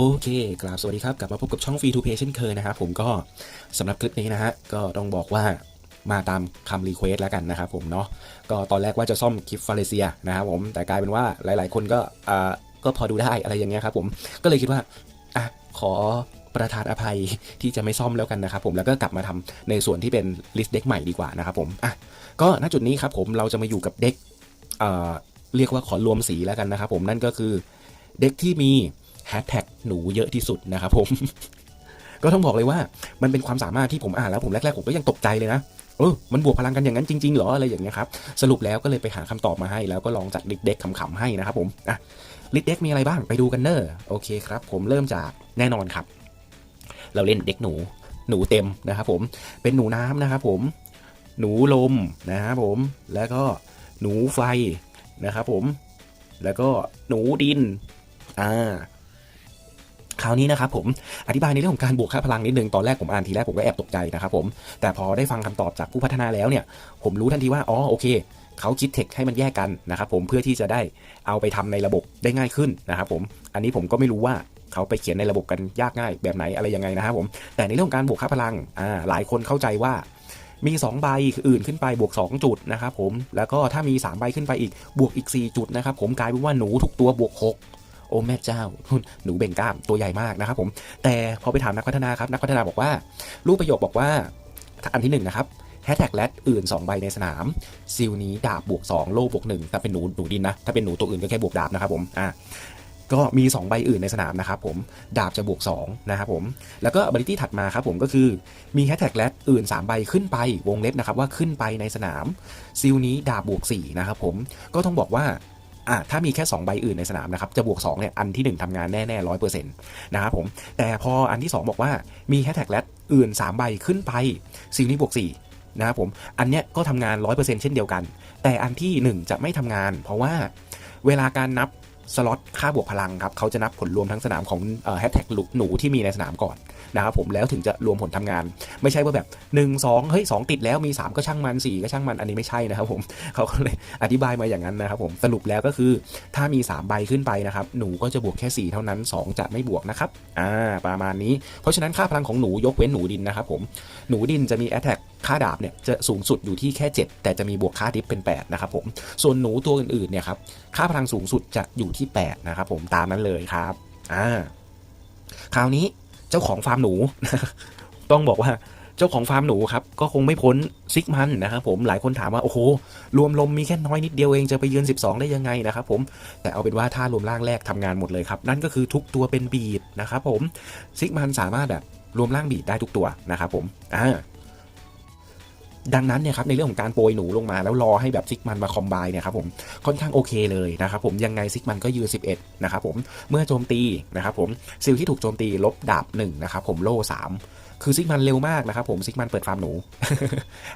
โอเคกราบสวัสดีครับ กลับมาพบกับช่อง Free to Play เช่นเคยนะครับผมก็สำหรับคลิปนี้นะฮะ ก็ต้องบอกว่ามาตามคำรีเควสแล้วกันนะครับผมเนาะก็ตอนแรกว่าจะซ่อมคลิปฟาเลเซียนะครับผมแต่กลายเป็นว่าหลาย ๆ คนก็อ่าก็พอดูได้อะไรอย่างเงี้ยครับผมก็เลยคิดว่าอะขอประทานอภัยที่จะไม่ซ่อมแล้วกันนะครับผมแล้วก็กลับมาทำในส่วนที่เป็นลิสต์เด็กใหม่ดีกว่านะครับผมอะก็ณจุดนี้ครับผมเราจะมาอยู่กับเด็กเอ่อเรียกว่าขอรวมสีแล้วกันนะครับผมนั่นก็คือเด็กที่มี แฮชแท็กหนูเยอะที่สุดนะครับผม ก็ต้องบอกเลยว่ามันเป็นความสามารถที่ผมอ่านแล้วผมแรกๆผมก็ยังตกใจเลยนะเออมันบวกพลังกันอย่างนั้นจริงๆหรออะไรอย่างเงี้ยครับ สรุปแล้วก็เลยไปหาคำตอบมาให้ แล้วก็ลองจัดลิสต์เด็กขำๆให้นะครับผมอะลิสต์เด็กมีอะไรบ้างไปดูกันเนอะโอเคครับ ผมเริ่มจากแน่นอนครับ เราเล่นเด็กหนู หนูเต็มนะครับผมเป็นหนูน้ำนะครับผม หนูลมนะครับผมแล้วก็หนูไฟนะครับผม แล้วก็หนูดินอ่า คราวนี้นะครับผมอธิบายในเรื่องของการบวกค่าพลังนิดนึงตอนแรกผมอ่านทีแรกผมก็แอบตกใจนะครับผมแต่พอได้ฟังคำตอบจากผู้พัฒนาแล้วเนี่ย ผมรู้ทันทีว่าอ๋อโอเคเขาคิดเทคให้มันแยกกันนะครับผมเพื่อที่จะได้เอาไปทำในระบบได้ง่ายขึ้นนะครับผมอันนี้ผมก็ไม่รู้ว่าเขาไปเขียนในระบบกันยากง่ายแบบไหนอะไรยังไงนะครับผมแต่ในเรื่องของการบวกค่าพลังอ่าหลายคนเข้าใจว่ามี 2 ใบอื่นขึ้นไปบวก 2 จุดนะครับผมแล้วก็ถ้ามี 3 ใบขึ้นไปอีกบวกอีก 4 จุดนะครับผมกลายเป็นว่าหนูทุกตัวบวก 6 โอ้แม่เจ้า หนูเบ่งกล้ามตัวใหญ่มากนะครับผม แต่พอไปถามนักพัฒนาครับนักพัฒนาบอกว่า รูปประโยคบอกว่าอันที่1นนะครับแฮชแท็กแรดอื่น 2 ใบในสนาม ซิลนี้ดาบบวก 2 โล่บวก1ถ้าเป็นหนูหนูดินนะ ถ้าเป็นหนูตัวอื่นก็แค่บวกดาบนะครับผมอะก็มี 2 ใบอื่นในสนามนะครับผม ดาบจะบวก 2 นะครับผม แล้วก็บริที่ถัดมาครับผมก็คือมีแฮชแท็กแรดอื่น 3 ใบขึ้นไปวงเล็บนะครับว่าขึ้นไปในสนาม ซิลนี้ดาบบวก4นะครับผมก็ต้องบอกว่า อะถ้ามีแค่ 2 ใบอื่นในสนามนะครับ จะบวก2เนี่ยอันที่ 1ทำงานแน่ๆร้อยเปอร์เซ็นต์นะครับผม แต่พออันที่ 2 บอกว่ามีแฮชแท็กแรดอื่น 3 ใบขึ้นไปซิลนี้บวก 4 นะครับผม อันเนี้ยก็ทำงาน 100%เช่นเดียวกัน แต่อันที่ 1 จะไม่ทำงาน เพราะว่าเวลาการนับ สล็อตค่าบวกพลังครับเขาจะนับผลรวมทั้งสนามของแฮชแท็กหนูที่มีในสนามก่อนนะครับผมแล้วถึงจะรวมผลทำงาน ไม่ใช่ว่าแบบ 1 2เฮ้ย2ติดแล้วมี 3 ก็ช่างมัน 4 ก็ช่างมันอันนี้ไม่ใช่นะครับผมเขาก็เลยอธิบายมาอย่างนั้นนะครับผมสรุปแล้วก็คือถ้ามี 3 ใบขึ้นไปนะครับหนูก็จะบวกแค่ 4 เท่านั้น 2 จะไม่บวกนะครับอ่าประมาณนี้ เพราะฉะนั้นค่าพลังของหนูยกเว้นหนูดินนะครับผมหนูดินจะมีแอตแทก ค่าดาบเนี่ยจะสูงสุดอยู่ที่แค่ 7 แต่จะมีบวกค่าดิฟเป็น8นะครับผมส่วนหนูตัวอื่นๆเนี่ยครับค่าพลังสูงสุดจะอยู่ที่8นะครับผมตามนั้นเลยครับอ่าคราวนี้เจ้าของฟาร์มหนู ต้องบอกว่าเจ้าของฟาร์มหนูครับก็คงไม่พ้นซิกมันนะครับผมหลายคนถามว่าโอ้โหรวมลมมีแค่น้อยนิดเดียวเองจะไปยืน 12 ได้ยังไงนะครับผมแต่เอาเป็นว่าถ้ารวมร่างแรกทำงานหมดเลยครับนั่นก็คือทุกตัวเป็นบีดนะครับผมซิกมันสามารถแบบรวมร่างบีดได้ทุกตัวนะครับผมอ่า ดังนั้นเนี่ยครับในเรื่องของการโปรยหนูลงมา แล้วรอให้แบบซิกมันมาคอมไบเนี่ยครับผมค่อนข้างโอเคเลยนะครับผมยังไงซิกมันก็ยืน11นะครับผมเมื่อโจมตีนะครับผมซิลที่ถูกโจมตีลบดาบ1นะครับผมโล่3คือซิกมันเร็วมากนะครับผมซิกมันเปิดฟาร์มหนู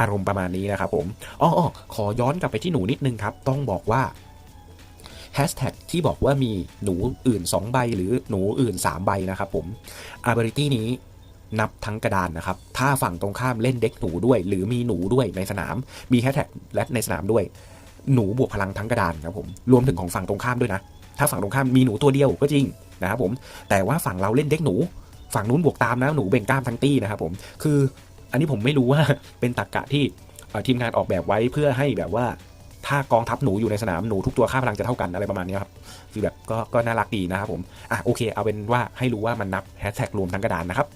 อารมณ์ประมาณนี้นะครับผมอ๋อขอย้อนกลับไปที่หนูนิดนึงครับ ต้องบอกว่าแฮชแท็กที่บอกว่ามีหนูอื่น 2 ใบหรือหนูอื่น 3 ใบนะครับผม ability นี้ นับทั้งกระดานนะครับ ถ้าฝั่งตรงข้ามเล่นเด็กหนูด้วย หรือมีหนูด้วยในสนาม มีแฮชแท็กและในสนามด้วย หนูบวกพลังทั้งกระดานครับผม รวมถึงของฝั่งตรงข้ามด้วยนะ ถ้าฝั่งตรงข้ามมีหนูตัวเดียวก็จริงนะครับผม แต่ว่าฝั่งเราเล่นเด็กหนู ฝั่งนู้นบวกตามนะหนูเบ่งกล้ามทั้งตี้นะครับผม คืออันนี้ผมไม่รู้ว่าเป็นตรรกกะที่ทีมงานออกแบบไว้เพื่อให้แบบว่าถ้ากองทัพหนูอยู่ในสนามหนูทุกตัวค่าพลังจะเท่ากันอะไรประมาณนี้ครับคือแบบก็ก็น่ารักดีนะครับผมอะโอเคเอาเป็นว่าให้รู้ว่ามันนับแฮชแท็กรวมทั้งกระดานนะครับ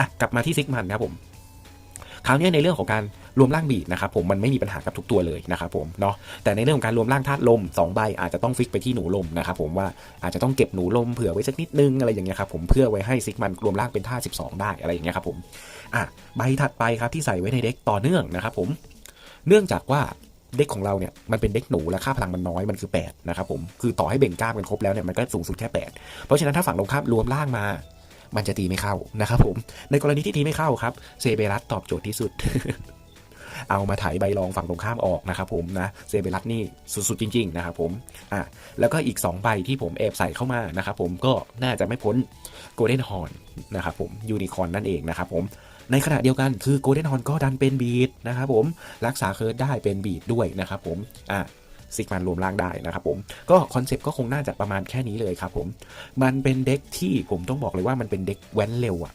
อะกลับมาที่ซิกมันนะครับผมคราวนี้ในเรื่องของการรวมร่างบีดนะครับผมมันไม่มีปัญหากับทุกตัวเลยนะครับผมเนาะแต่ในเรื่องของการรวมร่างธาตุลม2ใบอาจจะต้องฟิกไปที่หนูลมนะครับผมว่าอาจจะต้องเก็บหนูลมเผื่อไว้สักนิดนึงอะไรอย่างเงี้ยครับผมเพื่อไว้ให้ซิกมันรวมร่างเป็นธาตุ12 ได้อะไรอย่างเงี้ยครับผมอะใบถัดไปครับที่ใส่ไว้ในเด็กต่อเนื่องนะครับผมเนื่องจากว่าเด็กของเราเนี่ยมันเป็นเด็กหนูและค่าพลังมันน้อยมันคือ8นะครับผมคือต่อให้เบ่งกล้ามกันครบแล้วเนี่ยมันก็สูงสุดแค่ 8 เพราะฉะนั้นถ้าฝั่งตรงข้ามรวมร่างมา มันจะตีไม่เข้านะครับผม ในกรณีที่ตีไม่เข้าครับ เซเบรัสตอบโจทย์ที่สุด เอามาถ่ายใบรองฝั่งตรงข้ามออกนะครับผมนะ เซเบรัสนี่สุดๆจริง ๆ นะครับผม อะ แล้วก็อีก 2 ใบที่ผมแอบใส่เข้ามานะครับผม ก็น่าจะไม่พ้นโกลเด้นฮอนนะครับผม ยูนิคอนนั่นเองนะครับผมในขณะเดียวกันคือโกลเด้นฮอนก็ดันเป็นบีดนะครับผมรักษาเคิร์ดได้เป็นบีดด้วยนะครับผมอะ ซิกมันรวมร่างได้นะครับผมก็คอนเซปต์ก็คงน่าจะประมาณแค่นี้เลยครับผมมันเป็นเด็กที่ผมต้องบอกเลยว่ามันเป็นเด็กแว้นเร็วอะ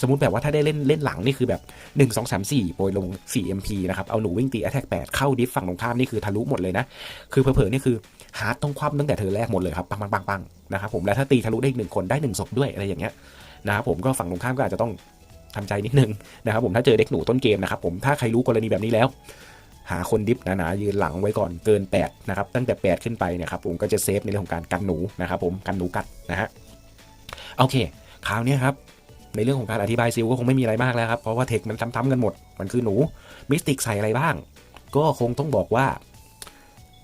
สมมติแบบว่าถ้าได้เล่นเล่นหลังนี่คือแบบ 1 2 3 4 โปรยลง 4 MP นะครับ เอาหนูวิ่งตี Attack 8 เข้าดิฟฝั่งตรงข้ามนี่คือทะลุหมดเลยนะ คือเผลอๆนี่คือฮาร์ดต้องคว่ำตั้งแต่เธอแรกหมดเลยครับปังปังปังปังนะครับผมแล้วถ้าตีทะลุได้อีกหนึ่งคนได้หนึ่งศพด้วยอะไรอย่างเงี้ยนะครับผมก็ฝั่งตรงข้ามก็อาจจะต้องทำใจนิดนึงนะครับผมถ้าเจอเด็กหนูต้นเกมนะครับผมถ้าใครรู้กรณีแบบนี้แล้ว หาคนดิฟหนาๆยืนหลังไว้ก่อนเกิน8นะครับตั้งแต่ 8 ขึ้นไปเนี่ยครับผมก็จะเซฟในเรื่องของการกันหนูนะครับผมกันหนูกัดนะฮะโอเคคราวนี้ครับในเรื่องของการอธิบายซิลก็คงไม่มีอะไรมากแล้วครับ เพราะว่าเทคมันซ้ำๆกันหมด มันคือหนูมิสติกใส่อะไรบ้าง ก็คงต้องบอกว่า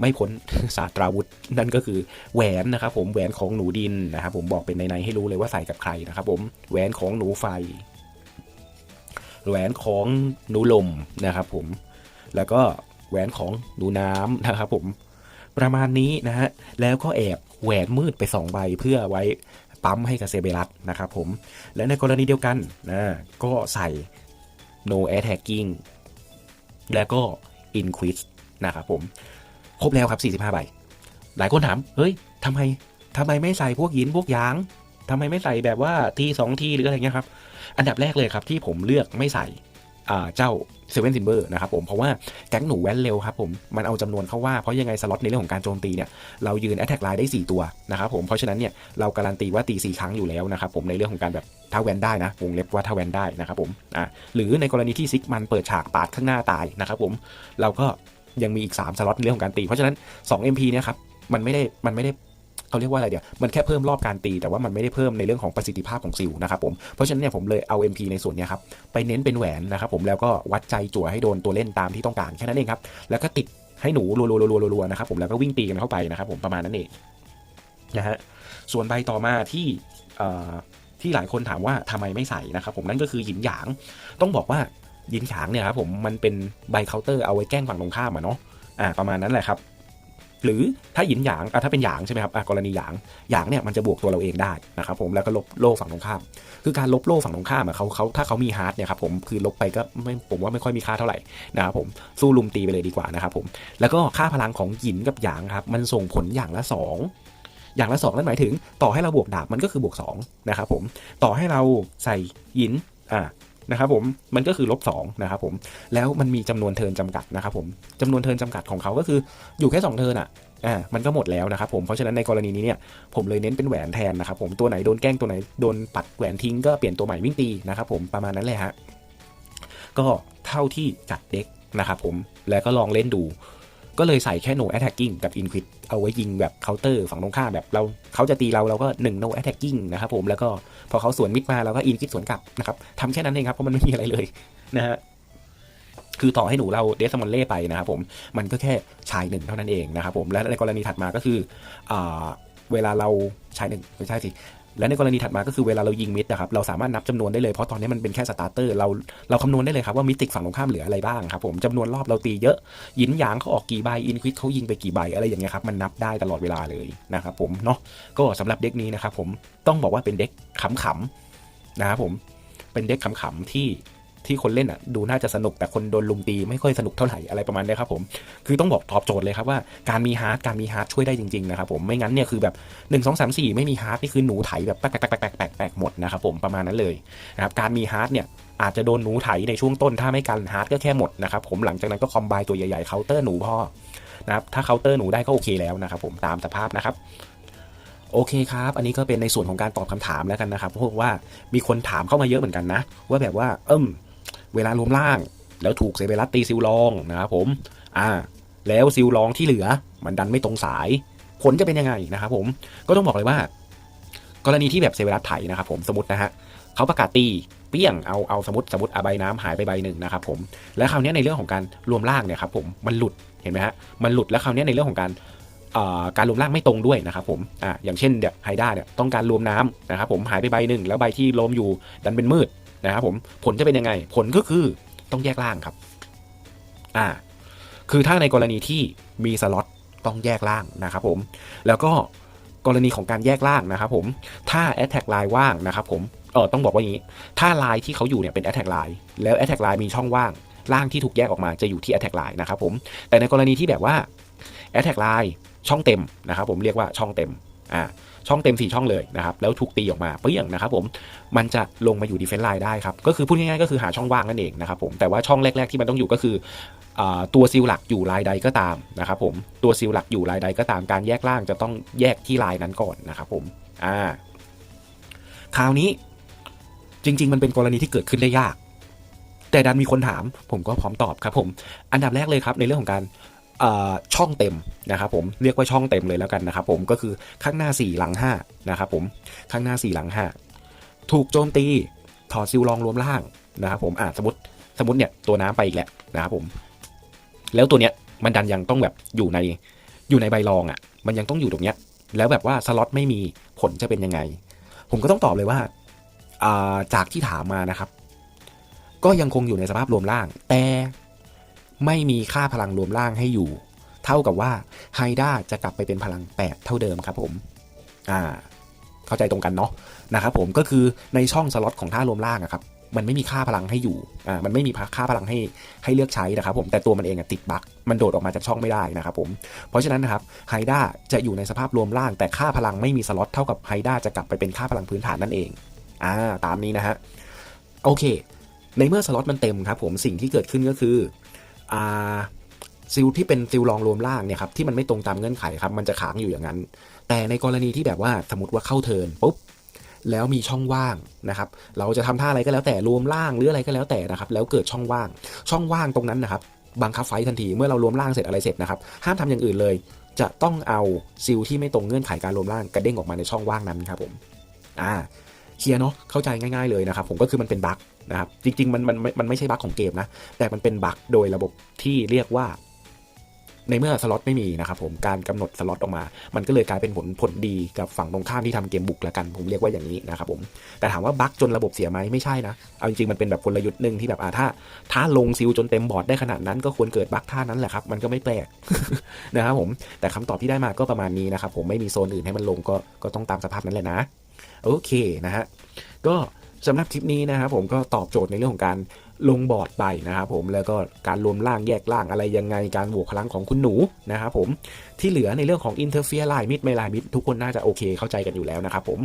ไม่พ้นศาสตราวุธ นั่นก็คือแหวนนะครับผมแหวนของหนูดินนะครับผมบอกเป็นในๆให้รู้เลยว่าใส่กับใครนะครับผมแหวนของหนูไฟ แหวนของหนูลมนะครับผม แล้วก็แหวนของหนูน้ำนะครับผมประมาณนี้นะฮะแล้วก็แอบแหวนมืดไปสองใบเพื่อไว้ปั๊มให้กับเซเบรัสนะครับผมและในกรณีเดียวกันนะก็ใส่ no attacking แล้วก็ inquis นะครับผม ครบแล้วครับ 45 ใบ หลายคนถาม เฮ้ยทำไมทำไมไม่ใส่พวกหินพวกยางทำไมไม่ใส่แบบว่าทีสองทีหรืออะไรเงี้ยครับ อันดับแรกเลยครับที่ผมเลือกไม่ใส่เจ้า เซเว่นซิมเบอร์นะครับผมเพราะว่าแก๊งหนูแว้นเร็วครับผมมันเอาจำนวนเข้าว่าเพราะยังไงสล็อตในเรื่องของการโจมตีเนี่ยเรายืนแอตแทกไลน์ได้ 4 ตัวนะครับผมเพราะฉะนั้นเนี่ยเราการันตีว่าตี4ครั้งอยู่แล้วนะครับผมในเรื่องของการแบบถ้าแวนได้นะวงเล็บว่าถ้าแวนได้นะครับผมอ่าหรือในกรณีที่ซิกมันเปิดฉากปาดข้างหน้าตายนะครับผมเราก็ยังมีอีก 3 สล็อตในเรื่องของการตี เพราะฉะนั้น 2 MP เนี่ยครับมันไม่ได้มันไม่ได้ เขาเรียกว่าอะไรเดี๋ยวมันแค่เพิ่มรอบการตี แต่ว่ามันไม่ได้เพิ่มในเรื่องของประสิทธิภาพของซิลนะครับผมเพราะฉะนั้นเนี่ยผมเลยเอา MP ในส่วนเนี้ยครับไปเน้นเป็นแหวนนะครับผมแล้วก็วัดใจจั่วให้โดนตัวเล่นตามที่ต้องการแค่นั้นเองครับแล้วก็ติดให้หนูรัวๆๆๆนะครับผมแล้วก็วิ่งตีกันเข้าไปนะครับผมประมาณนั้นเองนะฮะส่วนใบต่อมาที่เอ่อที่หลายคนถามว่าทำไมไม่ใส่นะครับผมนั่นก็คือหยินหยาง ต้องบอกว่าหยินหยางเนี่ยครับผมมันเป็นใบเคาน์เตอร์เอาไว้แกล้งฝั่งตรงข้ามอะเนาะอ่าประมาณนั้นแหละครับ หรือถ้าหยินหยางถ้าเป็นหยางใช่ไหมครับกรณีหยางหยางเนี่ยมันจะบวกตัวเราเองได้นะครับผมแล้วก็ลบโล่ฝั่งตรงข้าม คือการลบโล่ฝั่งตรงข้ามเขาเขาถ้าเขามีฮาร์ดเนี่ยครับผมคือลบไปก็ไม่ผมว่าไม่ค่อยมีค่าเท่าไหร่นะครับผมสู้ลุมตีไปเลยดีกว่านะครับผมแล้วก็ค่าพลังของหยินกับหยางครับมันส่งผลอย่างละ 2อย่างละ2นั่นหมายถึง ต่อให้เราบวกดาบมันก็คือบวก2นะครับผมต่อให้เราใส่หยินอ่า นะครับผมมันก็คือลบ2นะครับผมแล้วมันมีจำนวนเทินจำกัดนะครับผมจำนวนเทินจำกัดของเขาก็คืออยู่แค่ 2 เทินอะอ่ามันก็หมดแล้วนะครับผมเพราะฉะนั้นในกรณีนี้เนี่ยผมเลยเน้นเป็นแหวนแทนนะครับผมตัวไหนโดนแกล้งตัวไหนโดนปัดแหวนทิ้งก็เปลี่ยนตัวใหม่วิ่งตีนะครับผมประมาณนั้นเลยฮะก็เท่าที่จัดเด็กนะครับผมแล้วก็ลองเล่นดู ก็เลยใส่แค่ no attacking กับ inquit เอาไว้ยิงแบบเคาน์เตอร์ฝั่งตรงข้ามแบบเราเขาจะตีเราเราก็1 no attacking นะครับผมแล้วก็พอเขาสวนมิดมาเราก็ inquit สวนกลับนะครับทำแค่นั้นเองครับเพราะมันไม่มีอะไรเลยนะฮะคือต่อให้หนูเราเดสมอนเล่ไปนะครับผมมันก็แค่ชายหนึ่งเท่านั้นเองนะครับผมและในกรณีถัดมาก็คืออเวลาเราชายหนึ่งไม่ใช่สิ และในกรณีถัดมาก็คือเวลาเรายิงมิดนะครับเราสามารถนับจำนวนได้เลยเพราะตอนนี้มันเป็นแค่สตาร์เตอร์เราเราคำนวณได้เลยครับว่ามิติฝั่งตรงข้ามเหลืออะไรบ้างครับผมจำนวนรอบเราตีเยอะยินหยางเขาออกกี่ใบอินควิดเขายิงไปกี่ใบอะไรอย่างเงี้ยครับมันนับได้ตลอดเวลาเลยนะครับผมเนาะก็สำหรับเด็กนี้นะครับผมต้องบอกว่าเป็นเด็กขำๆนะครับผมเป็นเด็กขำๆที่ ที่คนเล่นอะดูน่าจะสนุกแต่คนโดนลุมตีไม่ค่อยสนุกเท่าไหร่อะไรประมาณนี้ครับผมคือต้องบอกตอบโจทย์เลยครับว่าการมีฮาร์ดการมีฮาร์ดช่วยได้จริงๆนะครับผมไม่งั้นเนี่ยคือแบบ 1 2 3 4 ไม่มีฮาร์ดนี่คือหนูไถแบบแปลกแปลกแปลกแปลกแปกหมดนะครับผมประมาณนั้นเลยนะครับการมีฮาร์ดเนี่ยอาจจะโดนหนูไถในช่วงต้นถ้าไม่กันฮาร์ดก็แค่หมดนะครับผมหลังจากนั้นก็คอมไบตัวใหญ่ๆเคาน์เตอร์หนูพ่อนะครับถ้าเคาน์เตอร์หนูได้ก็โอเคแล้วนะครับผมตามสภาพนะครับโอเคครับ อันนี้ก็เป็นในส่วนของการตอบคำถามแล้วกันนะครับ เพราะว่ามีคนถามเข้ามาเยอะเหมือนกันนะ ว่าแบบว่า เอิ่ม เวลารวมล่าง แล้วถูกเซเบรัสตีซิลลองนะครับผม อ่า แล้วซิลลองที่เหลือ มันดันไม่ตรงสาย ผลจะเป็นยังไงนะครับผม ก็ต้องบอกเลยว่า กรณีที่แบบเซเบรัสไถนะครับผมสมมตินะฮะเขาประกาศตีเปี้ยงเอาเอาสมมติสมมติอาใบน้ำหายไปใบหนึ่งนะครับผมแล้วคราวนี้ในเรื่องของการรวมล่างเนี่ยครับผมมันหลุดเห็นไหมฮะมันหลุดแล้วคราวนี้ในเรื่องของการการรวมล่างไม่ตรงด้วยนะครับผมอ่าอย่างเช่นเดี๋ยไฮด้าเนี่ยต้องการรวมน้ำนะครับผมหายไปใบหนึ่งแล้วใบที่รวมอยู่ดันเป็นมืด นะครับผมผลจะเป็นยังไง ผลก็คือต้องแยกล่างครับ อ่า คือถ้าในกรณีที่มีสล็อตต้องแยกล่างนะครับผม แล้วก็กรณีของการแยกล่างนะครับผม ถ้า Attack Line ว่างนะครับผม เออต้องบอกว่าอย่างนี้ ถ้าไลายที่เขาอยู่เนี่ยเป็น Attack Line แล้ว Attack Line มีช่องว่าง ล่างที่ถูกแยกออกมาจะอยู่ที่ Attack Line นะครับผม แต่ในกรณีที่แบบว่า Attack Line ช่องเต็มนะครับผมเรียกว่าช่องเต็ม อ่า ช่องเต็มสี่ช่องเลยนะครับ แล้วถูกตีออกมาเปรี้ยงนะครับผมมันจะลงมาอยู่ Defense Line ได้ครับ ก็คือพูดง่ายๆก็คือหาช่องว่างนั่นเองนะครับผมแต่ว่าช่องแรก ๆ ที่มันต้องอยู่ก็คืออตัวซิลหลักอยู่ลายใดก็ตามนะครับผมตัวซิลหลักอยู่ลายใดก็ตามการแยกล่างจะต้องแยกที่ลายนั้นก่อนนะครับผมอ่าคราวนี้จริง ๆ มันเป็นกรณีที่เกิดขึ้นได้ยาก แต่ดันมีคนถามผมก็พร้อมตอบครับผม อันดับแรกเลยครับในเรื่องของการ ช่องเต็มนะครับผมเรียกว่าช่องเต็มเลยแล้วกันนะครับผมก็คือข้างหน้า 4 หลัง5นะครับผมข้างหน้า 4 หลัง 5 ถูกโจมตีถอดซิลลองรวมล่างนะครับผมอ่าสมมติสมมติเนี่ยตัวน้ำไปอีกแหล้วนะครับผมแล้วตัวเนี้ยมันดันยังต้องแบบอยู่ในอยู่ในใบรองอะ่ะมันยังต้องอยู่ตรงเนี้ยแล้วแบบว่าสล็อตไม่มีผลจะเป็นยังไง ผมก็ต้องตอบเลยว่าอ่าจากที่ถามมานะครับ ก็ยังคงอยู่ในสภาพรวมล่าง แต่ ไม่มีค่าพลังรวมล่างให้อยู่ เท่ากับว่าไฮด้าจะกลับไปเป็นพลัง 8 เท่าเดิมครับผมอ่าเข้าใจตรงกันเนาะนะครับผมก็คือในช่องสล็อตของท่ารวมล่างอะครับมันไม่มีค่าพลังให้อยู่ อ่า มันไม่มีค่าพลังให้ให้เลือกใช้นะครับผม แต่ตัวมันเองอะติดบั๊กมันโดดออกมาจากช่องไม่ได้นะครับผม เพราะฉะนั้นนะครับไฮด้าจะอยู่ในสภาพรวมล่าง แต่ค่าพลังไม่มีสล็อตเท่ากับไฮด้าจะกลับไปเป็นค่าพลังพื้นฐานนั่นเอง อ่า ตามนี้นะฮะ โอเค ในเมื่อสล็อตมันเต็มครับผม สิ่งที่เกิดขึ้นก็คือ ซิลที่เป็นซิลลองรวมล่างเนี่ยครับที่มันไม่ตรงตามเงื่อนไขครับมันจะค้างอยู่อย่างนั้น แต่ในกรณีที่แบบว่าสมมติว่าเข้าเทินปุ๊บแล้วมีช่องว่างนะครับ เราจะทำท่าอะไรก็แล้วแต่รวมล่างหรืออะไรก็แล้วแต่นะครับ แล้วเกิดช่องว่าง ช่องว่างตรงนั้นนะครับ บังคับไฟทันทีเมื่อเรารวมล่างเสร็จอะไรเสร็จนะครับ ห้ามทำอย่างอื่นเลย จะต้องเอาซิลที่ไม่ตรงเงื่อนไขการรวมล่างกระเด้งออกมาในช่องว่างนั้นครับผม อ่า เคลียร์เนาะเข้าใจง่ายๆเลยนะครับ ผมก็คือมันเป็นบั๊ก นะครับจริงๆมันมันมันไม่ใช่บั๊กของเกมนะ แต่มันเป็นบั๊กโดยระบบที่เรียกว่า ในเมื่อสล็อตไม่มีนะครับผมการกำหนดสล็อตออกมา มันก็เลยกลายเป็นผลผลดีกับฝั่งตรงข้ามที่ทำเกมบุกละกัน ผมเรียกว่าอย่างนี้นะครับผมแต่ถามว่าบั๊กจนระบบเสียไหมไม่ใช่นะเอาจริงๆมันเป็นแบบกลยุทธ์หนึ่งที่แบบอ่าถ้า ถ้าลงซิลจนเต็มบอร์ดได้ขนาดนั้นก็ควรเกิดบั๊กท่านั้นแหละครับมันก็ไม่แปลกนะครับผมแต่คำตอบที่ได้มาก็ประมาณนี้นะครับผมไม่มีโซนอื่นให้มันลงก็ก็ต้องตามสภาพนั้นแหละนะโอเคนะฮะก็ สำหรับคลิปนี้นะครับผมก็ตอบโจทย์ในเรื่องของการลงบอร์ดไปนะครับผมแล้วก็การรวมล่างแยกล่างอะไรยังไงการบวกพลังของคุณหนูนะครับผมที่เหลือในเรื่องของอินเทอร์เฟียร์ไลน์มิดไม่ไลน์มิดทุกคนน่าจะโอเคเข้าใจกันอยู่แล้วนะครับผม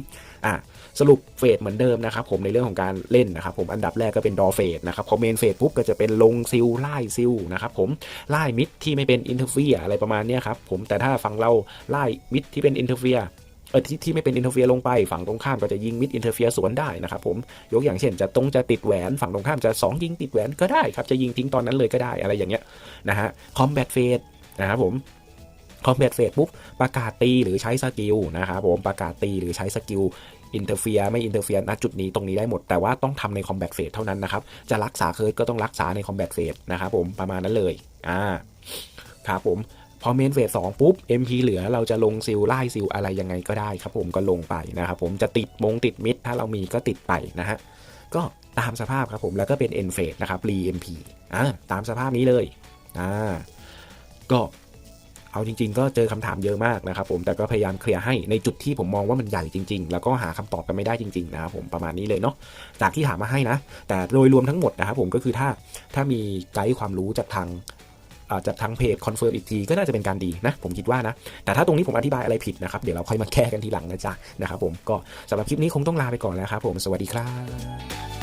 อะสรุปเฟสเหมือนเดิมนะครับผมในเรื่องของการเล่นนะครับผมอันดับแรกก็เป็นดอเฟสนะครับพอเมนเฟสปุ๊บก็จะเป็นลงซิลไล่ซิลนะครับผมไล่มิดที่ไม่เป็นอินเทอร์เฟียร์อะไรประมาณนี้ครับผมแต่ถ้าฟังเราไล่มิดที่เป็นอินเทอร์เฟียร์ เออที่ที่ไม่เป็นอินเทอร์เฟียร์ลงไปฝั่งตรงข้ามก็จะยิงมิดอินเทอร์เฟียร์สวนได้นะครับผมยกอย่างเช่นจะตรงจะติดแหวนฝั่งตรงข้ามจะ 2 ยิงติดแหวนก็ได้ครับจะยิงทิ้งตอนนั้นเลยก็ได้อะไรอย่างเงี้ยนะฮะคอมแบทเฟสนะครับผมคอมแบทเฟสปุ๊บประกาศตีหรือใช้สกิลนะครับผมประกาศตีหรือใช้สกิลอินเตอร์เฟียไม่อินเตอร์เฟียณจุดนี้ตรงนี้ได้หมด แต่ว่าต้องทำในคอมแบทเฟสเท่านั้นนะครับ จะรักษาเคิร์ดก็ต้องรักษาในคอมแบทเฟสนะครับผมประมาณนั้นเลยอ่าครับผม อเมนเฟสสองปุ๊บ MP เหลือเราจะลงซิลไล่ซิลอะไรยังไงก็ได้ครับผมก็ลงไปนะครับผมจะติดมงติดมิด ถ้าเรามีก็ติดไปนะฮะก็ตามสภาพครับผมแล้วก็เป็น N เฟสนะครับรี MP อ่าตามสภาพนี้เลยอ่าก็เอาจริง ๆ ก็เจอคำถามเยอะมากนะครับผมแต่ก็พยายามเคลียร์ให้ในจุดที่ผมมองว่ามันใหญ่จริง ๆ แล้วก็หาคำตอบกันไม่ได้จริงๆนะครับผมประมาณนี้เลยเนาะจากที่ถามมาให้นะ แต่โดยรวมทั้งหมดนะครับผมก็คือถ้าถ้ามีไกด์ความรู้จากทาง อาจจะทางเพจคอนเฟิร์มอีกทีก็น่าจะเป็นการดีนะ ผมคิดว่านะ แต่ถ้าตรงนี้ผมอธิบายอะไรผิดนะครับ เดี๋ยวเราค่อยมาแก้กันทีหลังนะจ๊ะนะครับผมก็สำหรับคลิปนี้คงต้องลาไปก่อนแล้วครับผมสวัสดีครับ